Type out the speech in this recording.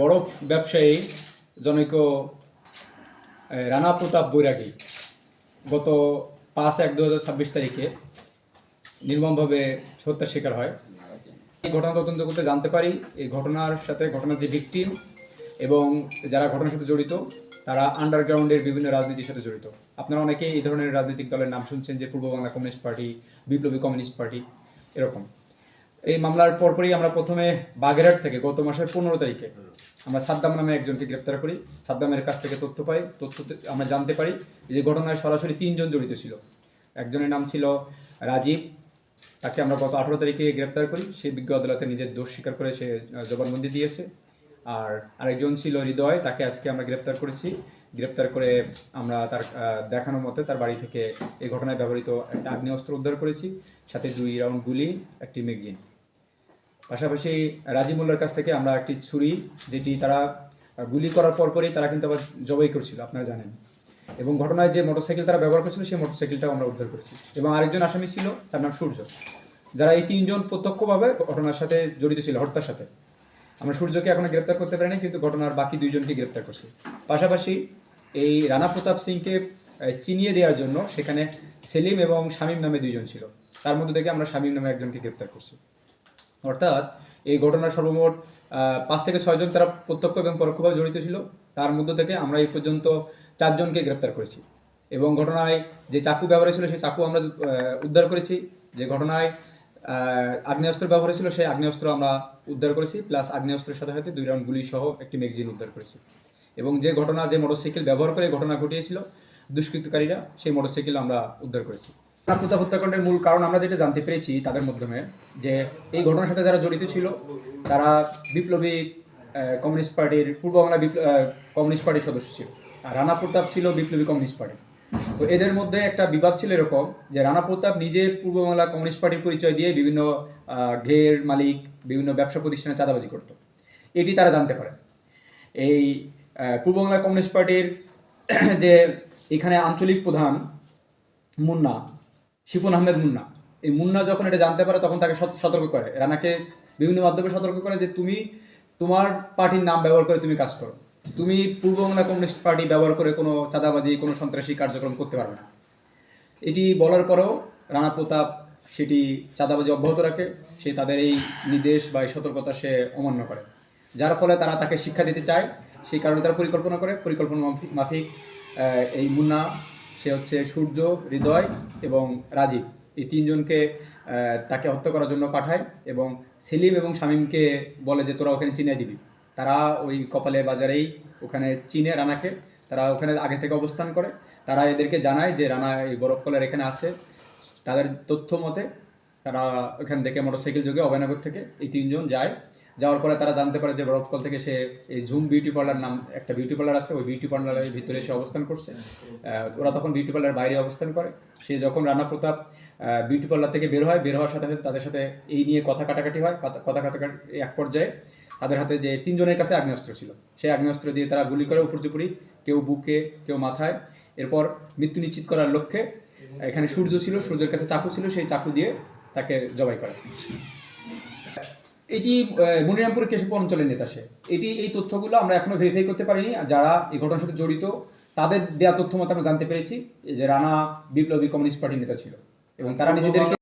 বরফ ব্যবসায়ী জনৈক রানা প্রতাপ বৈরাগী গত পাঁচ এক দু তারিখে নির্মমভাবে হত্যার শিকার হয়। এই ঘটনা তদন্ত করতে জানতে পারি, এই ঘটনার সাথে ঘটনার যে ভিকটিম এবং যারা ঘটনার সাথে জড়িত, তারা আন্ডারগ্রাউন্ডের বিভিন্ন রাজনীতির সাথে জড়িত। আপনারা অনেকেই এই ধরনের রাজনৈতিক দলের নাম শুনছেন যে পূর্ব বাংলা কমিউনিস্ট পার্টি, বিপ্লবী কমিউনিস্ট পার্টি, এরকম। এই মামলার পরপরই আমরা প্রথমে বাগেরহাট থেকে গত মাসের পনেরো তারিখে আমরা সাদ্দাম নামে একজনকে গ্রেপ্তার করি। সাদ্দামের কাছ থেকে তথ্য পাই তথ্য আমরা জানতে পারি যে ঘটনায় সরাসরি তিনজন জড়িত ছিল। একজনের নাম ছিল রাজীব তাকে আমরা গত আঠেরো তারিখে গ্রেপ্তার করি। সে বিজ্ঞ আদালতে নিজের দোষ স্বীকার করে সে জবানবন্দি দিয়েছে। আর আরেকজন ছিল হৃদয় তাকে আজকে আমরা গ্রেপ্তার করেছি। গ্রেপ্তার করে আমরা তার আহ, দেখানো মতে তার বাড়ি থেকে এই ঘটনায় ব্যবহৃত একটা আগ্নেয়াস্ত্র উদ্ধার করেছি। সাথে দুই রাউন্ড গুলি একটি ম্যাগজিন পাশাপাশি রাজীব মোল্লার কাছ থেকে আমরা একটি ছুরি, যেটি তারা গুলি করার পরপরই তারা কিন্তু আবার জবাই করছিল, আপনারা জানেন। এবং ঘটনায় যে মোটরসাইকেল তারা ব্যবহার করছিল, সেই মোটরসাইকেলটাও আমরা উদ্ধার করেছি। এবং আরেকজন আসামি ছিল, তার নাম সূর্য। যারা এই তিনজন প্রত্যক্ষভাবে ঘটনার সাথে জড়িত ছিল, হত্যার সাথে। আমরা সূর্যকে এখনও গ্রেপ্তার করতে পারিনি, কিন্তু ঘটনার বাকি দুইজনকে গ্রেপ্তার করছি। পাশাপাশি এই রানা প্রতাপ সিংকে চিনিয়ে দেওয়ার জন্য সেখানে সেলিম এবং শামীম নামে দুইজন ছিল। তার মধ্যে থেকে আমরা শামীম নামে একজনকে গ্রেপ্তার করছি। অর্থাৎ এই ঘটনার সর্বমোট পাঁচ থেকে ছয়জন তারা প্রত্যক্ষ এবং পরোক্ষভাবে জড়িত ছিল। তার মধ্য থেকে আমরা এই পর্যন্ত চারজনকে গ্রেপ্তার করেছি। এবং ঘটনায় যে চাকু ব্যবহার ছিল সেই চাকু আমরা উদ্ধার করেছি। যে ঘটনায় আগ্নেয়াস্ত্র ব্যবহার ছিল সেই আগ্নেয়াস্ত্র আমরা উদ্ধার করেছি। প্লাস আগ্নেয়াস্ত্রের সাথে সাথে দুই রাউন্ড গুলি সহ একটি ম্যাগজিন উদ্ধার করেছি। এবং যে ঘটনা, যে মোটরসাইকেল ব্যবহার করে ঘটনা ঘটিয়েছিল, দুষ্কৃতকারীরা সেই মোটরসাইকেল আমরা উদ্ধার করেছি। প্রতাপ হত্যাকাণ্ডের মূল কারণ আমরা যেটা জানতে পেরেছি তাদের মাধ্যমে, যে এই ঘটনার সাথে যারা জড়িত ছিল, তারা বিপ্লবী কমিউনিস্ট পার্টির, পূর্ব বাংলা কমিউনিস্ট পার্টির সদস্য ছিল। আর রানা প্রতাপ ছিল বিপ্লবী কমিউনিস্ট পার্টি। তো এদের মধ্যে একটা বিবাদ ছিল এরকম, যে রানা প্রতাপ নিজে পূর্ব বাংলা কমিউনিস্ট পার্টির পরিচয় দিয়ে বিভিন্ন ঘের মালিক, বিভিন্ন ব্যবসা প্রতিষ্ঠানে চাঁদাবাজি করত। এটি তারা জানতে পারে। এই পূর্ব বাংলা কমিউনিস্ট পার্টির, যে এখানে আঞ্চলিক প্রধান মুন্না শিপন আহমেদ মুন্না। এই মুন্না যখন এটা জানতে পারে, তখন তাকে সত- সতর্ক করে। রানাকে বিভিন্ন মাধ্যমে সতর্ক করে যে তুমি তোমার পার্টির নাম ব্যবহার করে তুমি কাজ করো। তুমি পূর্ব বাংলা কমিউনিস্ট পার্টি ব্যবহার করে কোনো চাঁদাবাজি, কোনো সন্ত্রাসী কার্যক্রম করতে পারবে না। এটি বলার পরেও রানা প্রতাপ সেটি চাঁদাবাজি অব্যাহত রাখে, সে তাদের এই নির্দেশ বা এই সতর্কতা সে অমান্য করে। যার ফলে তারা তাকে শিক্ষা দিতে চায়, সেই কারণে তারা পরিকল্পনা করে। পরিকল্পনা মাফিক এই মুন্না সে হচ্ছে সূর্য, হৃদয় এবং রাজীব। এই তিনজনকে তাকে হত্যা করার জন্য পাঠায় এবং সেলিম এবং শামীমকে বলে যে, তোরা ওখানে চিনে দিবি। তারা ওই কপালে বাজারেই ওখানে চিনে রানাকে। তারা ওখানে আগে থেকে অবস্থান করে। তারা এদেরকে জানায় যে, রানা এই বরফকলার এখানে আছে। তাদের তথ্য মতে, তারা ওখান থেকে মোটরসাইকেল যোগে অভয়নগর থেকে এই তিনজন যায়। যাওয়ার পরে তারা জানতে পারে যে বরফকল থেকে সে এই ঝুম বিউটি পার্লার নাম একটা বিউটি পার্লার আছে, ওই বিউটি পার্লারের ভিতরে সে অবস্থান করছে। ওরা তখন বিউটি পার্লার বাইরে অবস্থান করে। সে যখন রানা প্রতাপ বিউটি পার্লার থেকে বের হয়, বের হওয়ার সাথে সাথে তাদের সাথে এই নিয়ে কথা কাটাকাটি হয়, কথা- কাটাকাটি এক পর্যায়ে তাদের হাতে যে তিনজনের কাছে আগ্নেয়াস্ত্র ছিল। সেই আগ্নেয়াস্ত্র দিয়ে তারা গুলি করে উপর চুপুরি কেউ বুকে, কেউ মাথায়। এরপর মৃত্যু নিশ্চিত করার লক্ষ্যে এখানে সূর্য ছিল, সূর্যের কাছে চাকু ছিল, সেই চাকু দিয়ে তাকে জবাই করে। এটি মনিরামপুর কেশবপুর অঞ্চলের নেতা সে। এটি এই তথ্যগুলো আমরা এখনও ভেরিফাই করতে পারিনি। যারা এই ঘটনার সাথে জড়িত তাদের দেওয়া তথ্য মতো আমরা জানতে পেরেছি যে রানা বিপ্লবী কমিউনিস্ট পার্টির নেতা ছিল। এবং তারা নিজেদেরকে